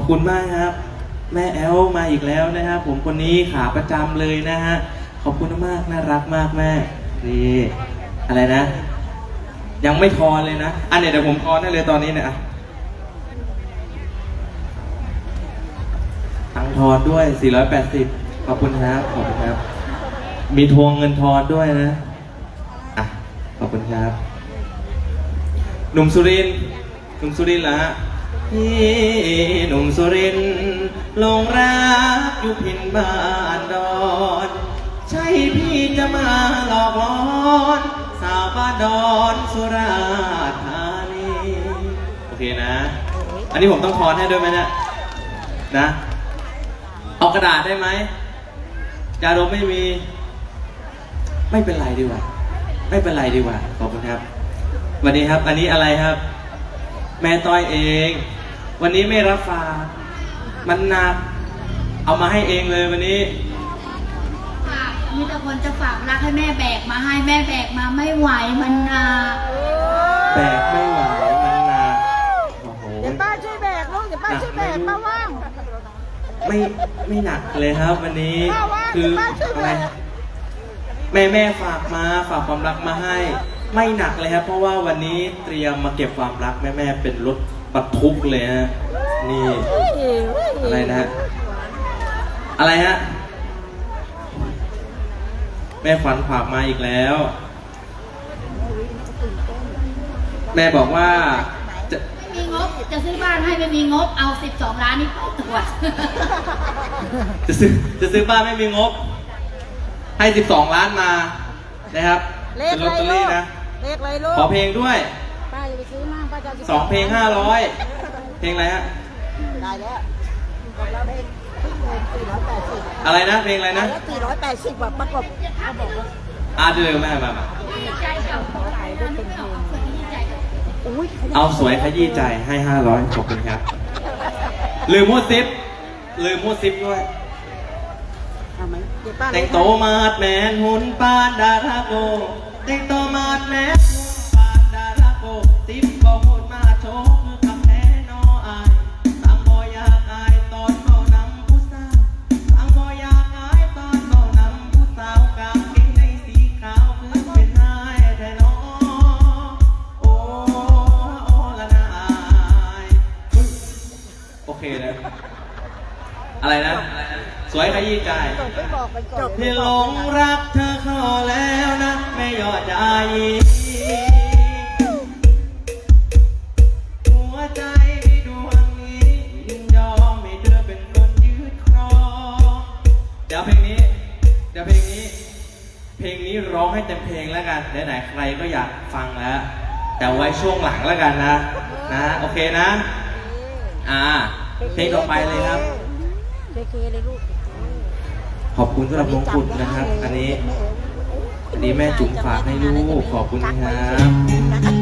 อบคุณมากครับ แม่แอลมาอีกแล้วนะครับผมคนนี้ขาประจำเลยนะฮะขอบคุณมากน่ารักมากแม่นี่อะไรนะ ยังไม่ทอนเลยนะอันเนี้ยเดี๋ยวผมทอนได้เลยตอนนี้เนี่ยตังทอนด้วย 480 ขอบคุณครับขอบคุณครับ มีทวงเงินทอนด้วยนะอะขอบคุณครับหนุ่มสุรินหนุ่มสุรินทร์ละฮะ พี่หนุ่มสุรินลงรักอยู่พินบ้านดอน ใช่พี่จะมาหลอกลอนสาวบ้านดอนสุราษฎร์ธานีโอเคนะ อันนี้ผมต้องทอนให้ด้วยไหมเนี่ยนะ เอากระดาษได้ไหมยาดมไม่มี ไม่เป็นไรดีกว่า ไม่เป็นไรดีกว่า ขอบคุณครับ วันนี้ครับ อันนี้อะไรครับ แม่ต้อยเอง วันนี้ไม่รับฝากมันหนัก เอามาให้เองเลยวันนี้ ฝากมีแต่คนจะฝากรักให้แม่แบกมาให้แม่แบกมาไม่ไหวมันหนักแบกไม่ไหวมันหนักโอ้โห เดี๋ยวป้าช่วยแบกลูกเดี๋ยวป้าช่วยแบกป้าว่าง ไม่ไม่หนักเลยครับ วันนี้ป้าว่าคือป้าช่วยอะแบไรกแม่แม่ฝากมาฝากความรักมาให้ ไม่หนักเลยครับ เพราะว่าวันนี้เตรียมมาเก็บความรักแม่แม่เป็นรถ บรรทุกเลยฮะ นี่ อะไรนะฮะ อะไรฮะ แม่ขวัญฝากมาอีกแล้ว แม่บอกว่าจะไม่มีงบ จะซื้อบ้านให้ไม่มีงบ เอา 12 ล้านนี่ไปตรวจจะซื้อจะซื้อบ้านไม่มีงบ ให้ 12 ล้านมานะครับเลเป็ขนอะลอตไรเตอลูรี่กนะ เลขอะไรลูกขอเพลงด้วย ป้าอย่าไปซื้อมากป้าจะาสองเพลง500เพลงอะไรฮะได้แล้วของเราเพลงสี่ร้อยแปดสิบอะไรนะเพลงอะไรนะแล้วสี่ร้อยแปดสิบแบบประกบเขาบอกว่าอ่าเดิมแม่มามาดีใจกับเขาขายได้เป็นเพลงดีใจกับอุ้ยเอาสวยขยี้ใจให้500ขอบคุณครับ ลืมมูดซิปลืมมูดซิปด้วยเอาไหมเดี๋ยวป้าแต่งโตมาดแมนหุ่นปานดาราโกแต่งโตมาดแมนหุ่นปาน เคเลยอะไรนะ สวยขยี้ใจจบไม่บอกไปก่อนพี่หลงรักเธอเข้าแล้วนะแม่ยอดใจหัวใจดวงนี้ยินยอมให้เธอเป็นคนยืดครองเดี๋ยวเพลงนี้ เดี๋ยวเพลงนี้ เพลงนี้ร้องให้เต็มเพลงแล้วกันไหนๆใครก็อยากฟังแล้ว แต่ไว้ช่วงหลังแล้วกันนะ นะ โอเคนะ อ่า เพลงต่อไปเลยครับ เคเคเลยลูกขอบคุณสำหรับมงกุฎนะครับ อันนี้ อันนี้แม่จุ๋มฝากให้ลูกขอบคุณครับจำไว้